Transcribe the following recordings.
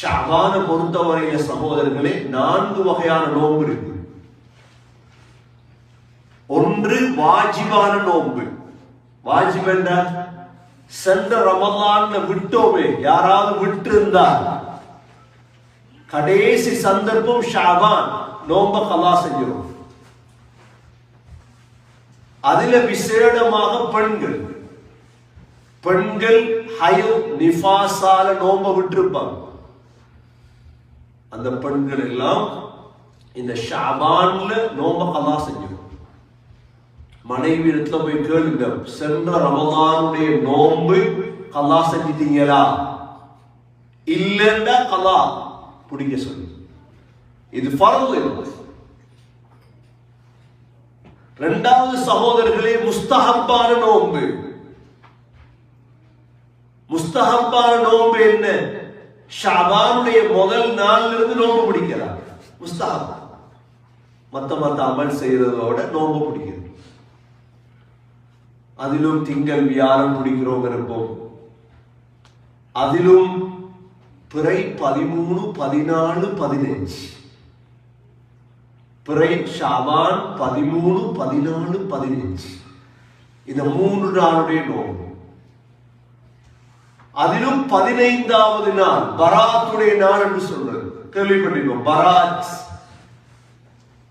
ஷாபான பொறுத்தவரையில சகோதரர்களே நான்கு வகையான நோன்பு இருக்கு. ஒன்று வாஜிபான நோன்பு. வாஜிப் என்றால் சென்ற ரமலான்ல விட்டோமே யாராவது விட்டு இருந்தால் கடைசி சந்தர்ப்பம் ஷாபான் நோம்ப கலா செஞ்சிடும் அதுல விசேடமாக பெண்கள். பெண்கள் ஹயோ நிஃபாசால நோம்ப விட்டிருப்பாங்க. அந்த பெண்கள் எல்லாம் இந்த ஷாபான்ல நோம்ப கலா செஞ்சிடும் மனைவி இடத்துல போய் கேளுங்க சென்ற ரமதானுடைய நோன்பு கலா செஞ்சிட்டீங்களா? இல்லைன்னா கலா பிடிக்க சொல்லு. இது பரவு இரண்டாவது சகோதரர்களே முஸ்தஹப்பான நோன்பு முஸ்தஹப்பான நோன்பு என்ன? ஷாபானுடைய முதல் நாள்ல இருந்து நோன்பு பிடிக்கிறார். உஸ்தாப் மத்த மத்த அமல் செய்யறதோட நோம்பு பிடிக்கிறது. அதிலும் திங்கள் வியாழம் பிடிக்கிறோம் இருப்போம். அதிலும் பிறை பதிமூணு பதினாலு பதினஞ்சு பிறை ஷாபான் பதிமூணு பதினாலு பதினஞ்சு இந்த மூன்று நாளுடைய நோம்பு அதிலும் பதினைந்தாவது நாள் பராத்துடைய நாள் என்று சொல்றது. கேள்விப்பட்டிருக்கோம். பராத்.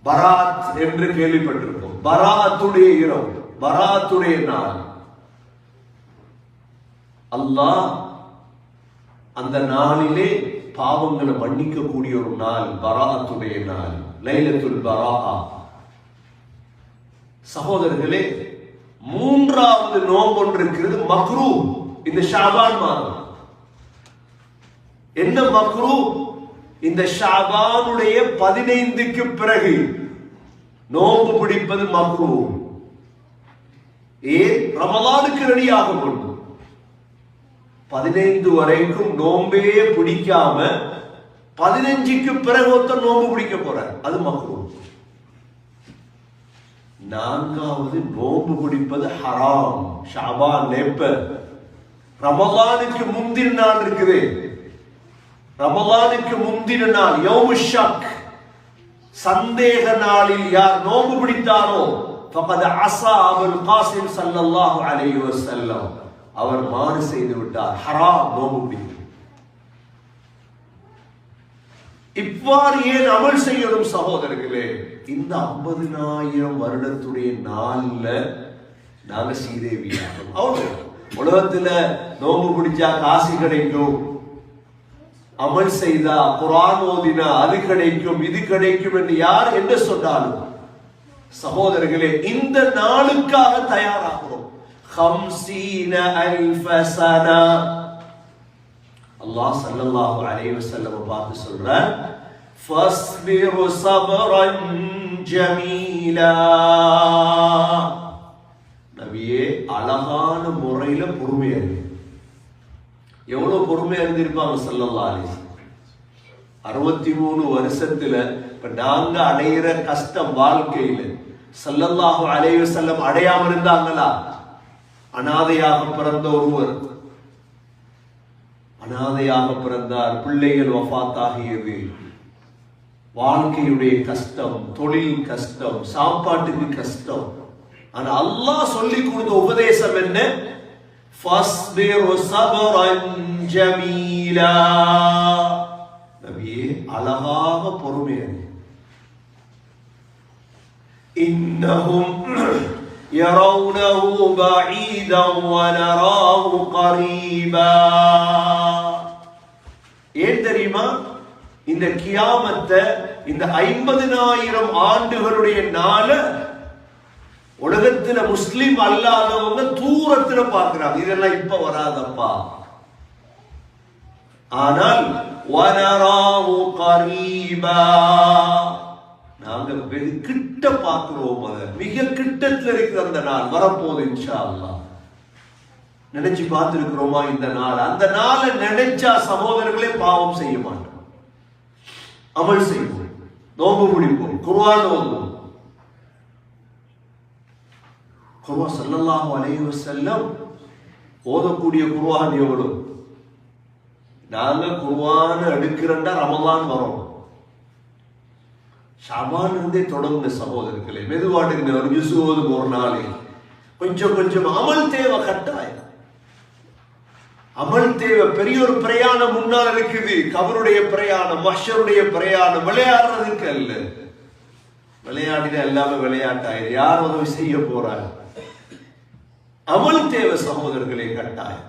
பராத் என்று கேள்விப்பட்டிருக்கோம். பராத்துடைய இரவு பராத்துடைய நாள். அல்லாஹ் அந்த நாளிலே பாவங்களை மன்னிக்கக்கூடிய ஒரு நாள் பராத்துடைய நாள் லைலத்துல் பராஹா. சகோதரர்களே மூன்றாவது நோம்பொன்று இருக்கிறது மக்ரூ இந்த ஷாபான் மாதம். என்ன மக்ரூ? இந்த ஷாபானுடைய பதினைந்துக்கு பிறகு நோன்பு பிடிப்பது மக்ரூ. ஏன் ரமலானுக்கு ரெடியாக கொண்டு. பதினைந்து வரைக்கும் நோம்பே பிடிக்காம பதினஞ்சுக்கு பிறகு ஒருத்தர் நோம்பு பிடிக்க போறார். அது மக்ரூ. நான்காவது நோம்பு பிடிப்பது ஹராம். ஷாபான் லேப்ப ரமலானுக்கு முந்தின நாள் இருக்குது ரமலானுக்கு முந்தின நாள் யோமு ஷக் சந்தேக நாளில் யார் நோம்பு பிடித்தாரோ فقد عصى ابو القاسم صلى الله عليه وسلم அவர் மாறு செய்து விட்டார் ஹராம் நோம்பு பிடிக்கும் இவ்வாறு ஏன் அமல் செய்யணும் சகோதரர்களே இந்த ஐம்பதினாயிரம் வருடத்துடைய நாள்ல நாங்க சீதேவியாகும் அவ்வளவு உலகத்துல நோம்பு பிடிச்சா காசு கிடைக்கும். அமல் செய்தா குரான் ஓதினா அது கிடைக்கும் இது கிடைக்கும் என்று யார் என்ன சொன்னாலும்? சகோதரர்களே இந்த நாளுக்காக தயாராகிறோம். அல்லாஹ் சல்லல்லாஹு அலைஹி வஸல்லம் பார்த்து சொல்றார் சபரன் ஜமீலா. நபியே அழகான முறையில பொறுமையா இருக்கு எவ்வளவு பொறுமையா இருந்திருப்பாங்க ஸல்லல்லாஹு அலைஹி அறுபத்தி மூணு வருஷத்துல இப்ப நாங்க அடையிற கஷ்டம் வாழ்க்கையில ஸல்லல்லாஹு அலைய செல்லம் அடையாம இருந்தாங்களா? அனாதையாக பிறந்த ஒருவர். அனாதையாக பிறந்தார் பிள்ளைகள் வஃபாத்தாகியது வாழ்க்கையுடைய கஷ்டம் தொழில் கஷ்டம் சாப்பாட்டுக்கு கஷ்டம். ஆனா அல்லாஹ் சொல்லி கொடுத்த உபதேசம் என்ன فَاصْبِرْ صَبْرًا جَمِيلًا நபியே அழகாக பொறுமையாக إنهم يرونه بعيدا ونراه قريبا ஏன் தெரியுமா இந்த கியாமத்தை இந்த ஐம்பதினாயிரம் ஆண்டுகளுடைய நாள உலகத்துல முஸ்லீம் அல்லாதவங்க தூரத்துல பார்க்கிறாங்க. இதெல்லாம் இப்ப வராதப்பா. ஆனால் வனராஹு கரீபா. நாங்க வெகு கிட்ட பார்க்கிறோம் அதை மிக கிட்டத்துல இருக்கிற அந்த நாள். வரப்போது இன்ஷா அல்லா நினைச்சு பார்த்திருக்கிறோமா இந்த நாள்? அந்த நாளை நினைச்சா சகோதரர்களே பாவம் செய்ய மாட்டோம். அமல் செய்வோம். நோம்பு முடிப்போம். குர்ஆன் ஓதுவோம். குர்ஆன் ஸல்லல்லாஹு அலைஹி செல்லம் ஓதக்கூடிய குர்ஆன் எவ்வளவு? நாங்க குர்ஆன எடுக்கிறண்டா ரமலான் வரோம். ஷாபான் இருந்தே தொடங்குங்க சகோதரர்களே மெதுவாட்டுங்க ஒரு ஜுசு ஓதுங்க ஒரு நாளே. கொஞ்சம் கொஞ்சம் அமல் தேவை கட்டாயம். அமல் தேவை பெரிய ஒரு பிரயாணம் முன்னால் இருக்குது. கபருடைய பிரயாணம் மஷருடைய பிரயாணம் விளையாடுறதுக்கு அல்ல. விளையாடினா எல்லாமே விளையாட்டாயிரு யார் உதவி செய்ய போறாங்க? அமல் தேவை சகோதரர்களே கட்டாயம்